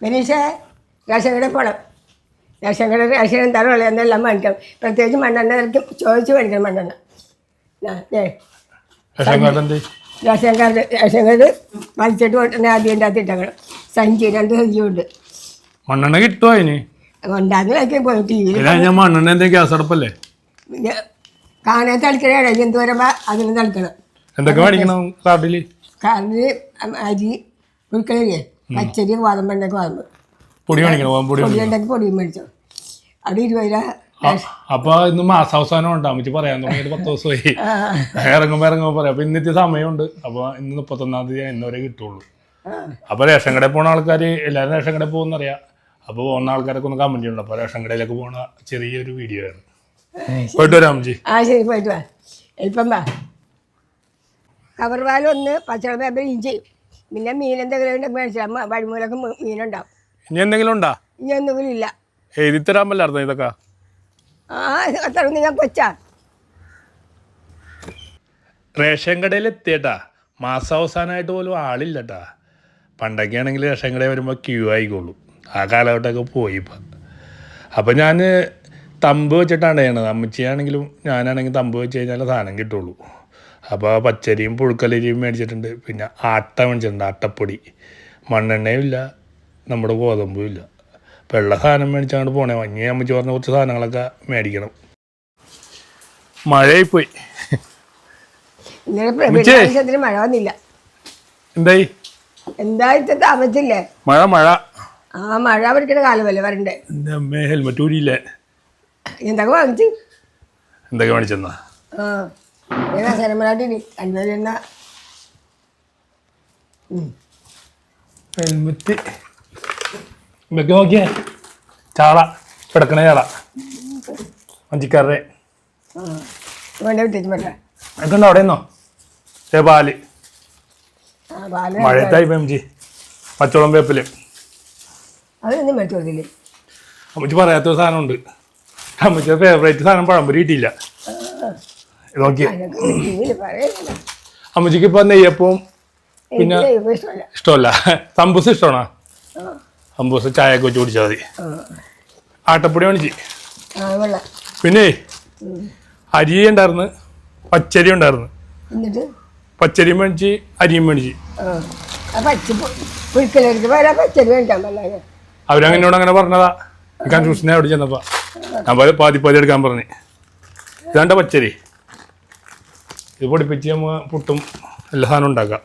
ബനീഷേ ration കടയിൽ പോകണം ration കട റേഷൻ എന്താണോ ഉള്ളത് എന്നെല്ലാം മേടിക്കണം പ്രത്യേകിച്ച് മണ്ണെണ്ണ എനിക്ക് ചോദിച്ച് മേടിക്കണം മണ്ണെണ്ണ. Ration card ration card ration card വലിച്ചിട്ട് പോയിട്ട് ആദ്യം എന്റെ അകത്ത് ഇട്ടേക്കണം. സഞ്ചി രണ്ട് സഞ്ചിയുണ്ട് മണ്ണെണ്ണ കിട്ടുമോ അതിന്? ഉണ്ടാകുന്ന പോയി ടി വിയിൽ ഞാൻ മണ്ണെണ്ണ എന്തെങ്കിലും ഗ്യാസ് അടുപ്പല്ലേ? കാണാൻ തളിക്കണേ ജന്തു വരുമ്പോൾ അതിന് തളിക്കണം. എന്തൊക്കെ മേടിക്കണം? കാർഡിൽ കാർഡിൽ അരി കുഴിക്കളില്ലേ പച്ചരി ഗോതമ്പുണ്ടൊക്കെ വാങ്ങും പൊടി മേടിക്കണം പൊടി പൊടി മേടിക്കണം പൊടിയും മേടിച്ചു. അവിടെ ഇരുപത് രൂപ അപ്പൊ ഇന്ന് മാസാവസാനം ഉണ്ടാവും അമ്മച്ചി പറയാൻ തുടങ്ങിയിട്ട് പത്ത് ദിവസമായി. ഇറങ്ങുമ്പോ ഇറങ്ങുമ്പോ പറയാം അപ്പൊ ഇന്നത്തെ സമയമുണ്ട് അപ്പൊ ഇന്ന് മുപ്പത്തൊന്നാം തീയതി ഇന്ന് വരെ കിട്ടുള്ളൂ. അപ്പൊ റേഷൻ കടയിൽ പോണ ആൾക്കാർ എല്ലാവരും റേഷൻ കടയിൽ പോകുന്നറിയാം. അപ്പൊ പോകുന്ന ആൾക്കാരൊക്കെ ഒന്ന് കമന്റ് ചെയ്യണം അപ്പൊ റേഷൻ കടയിലേക്ക് പോണ ചെറിയൊരു വീഡിയോ ആണ്. പോയിട്ട് വരാം അമ്മച്ചി. ആ ശരി പോയിട്ട് വാ. എളുപ്പം വാ. കവർ വാലൊന്ന് പച്ചവെള്ളം ഇഞ്ചി പിന്നെ മീൻ എന്തെങ്കിലും മേടിച്ചാൽ വഴിമൂലൊക്കെ മീനുണ്ടാവും. ഇനി എന്തെങ്കിലും ഉണ്ടോ? ഇനി എന്തെങ്കിലും ഇല്ല. എഴുതി തരാൻ പറ്റായിരുന്നു ഇതൊക്കെ? ആ അത്ര ഞാൻ കൊച്ചാ. റേഷൻ കടയിൽ എത്തിയട്ടാ. മാസാവസാനമായിട്ട് പോലും ആളില്ലട്ടാ. പണ്ടൊക്കെ ആണെങ്കിൽ റേഷൻ കടയിൽ വരുമ്പോൾ ക്യൂ ആയിക്കോളൂ. ആ കാലഘട്ടമൊക്കെ പോയി ഇപ്പം. അപ്പം ഞാൻ തമ്പ് വെച്ചിട്ടാണ് ചെയ്യണത്. അമ്മച്ചിയാണെങ്കിലും ഞാനാണെങ്കിൽ തമ്പ് വെച്ച് കഴിഞ്ഞാൽ സാധനം കിട്ടുള്ളൂ. അപ്പോൾ പച്ചരിയും പുഴുക്കലരിയും മേടിച്ചിട്ടുണ്ട്. പിന്നെ ആട്ട മേടിച്ചിട്ടുണ്ട് ആട്ടപ്പൊടി. മണ്ണെണ്ണയും ഇല്ല നമ്മുടെ ഗോതമ്പും ഇല്ല. വെള്ള സാധനം മേടിച്ചങ്ങോട്ട് പോണേ. മഞ്ഞ അമ്മച്ചി പറഞ്ഞ കുറച്ച് സാധനങ്ങളൊക്കെ മേടിക്കണം. മഴയായി പോയി മഴ വന്നില്ല. എന്തായി? എന്തായിട്ട് താമസിച്ചില്ലേ? മഴ മഴ. ആ മഴ പഠിക്കുന്ന കാലമല്ലേ വരണ്ടേ? ഹെൽമെറ്റ് ഊരിയില്ലേ? എന്തൊക്കെ വാങ്ങിച്ചു? എന്തൊക്കെ മേടിച്ചെന്നാ? ആ. ഞാൻ ശരമനാട്ടിന് അൻപത് എണ്ണ ഹെൽമെറ്റ് ഇതൊക്കെ നോക്കിയേ ചാള കിടക്കണ ചാള അതൊക്കെ ഉണ്ടോ അവിടെ നിന്നോ ഏ പാൽ മഴയത്തായി പെംജി പച്ചവളം വേപ്പിൽ. അമ്മച്ചി പറയാത്തൊരു സാധനമുണ്ട്. അമ്മച്ചിയുടെ ഫേവറേറ്റ് സാധനം പഴംപൊരി കിട്ടിയില്ല. പറയുന്നില്ല അമ്മച്ചിക്ക് ഇപ്പൊ നെയ്യപ്പവും പിന്നെ ഇഷ്ടമല്ല. സമ്പൂസ് ഇഷ്ടമാണോ? സമ്പൂസ് ചായ ഒക്കെ വെച്ച് കുടിച്ചാൽ മതി. ആട്ടപ്പൊടി മേടിച്ച് പിന്നെ അരി ഉണ്ടായിരുന്നു. പച്ചരി ഉണ്ടായിരുന്നു. പച്ചരിയും മേടിച്ച് അരിയും മേടിച്ച് പച്ചരി അവരങ്ങനോട് അങ്ങനെ പറഞ്ഞതാ. കൺഫ്യൂഷനെ അവിടെ ചെന്നപ്പോ. ഞാൻ പാതി പാതി എടുക്കാൻ പറഞ്ഞു. ഇതാണ്ട പച്ചരി. ഇത് പൊടിപ്പിച്ച് നമ്മൾ പുട്ടും എല്ലാ സാധനവും ഉണ്ടാക്കാം.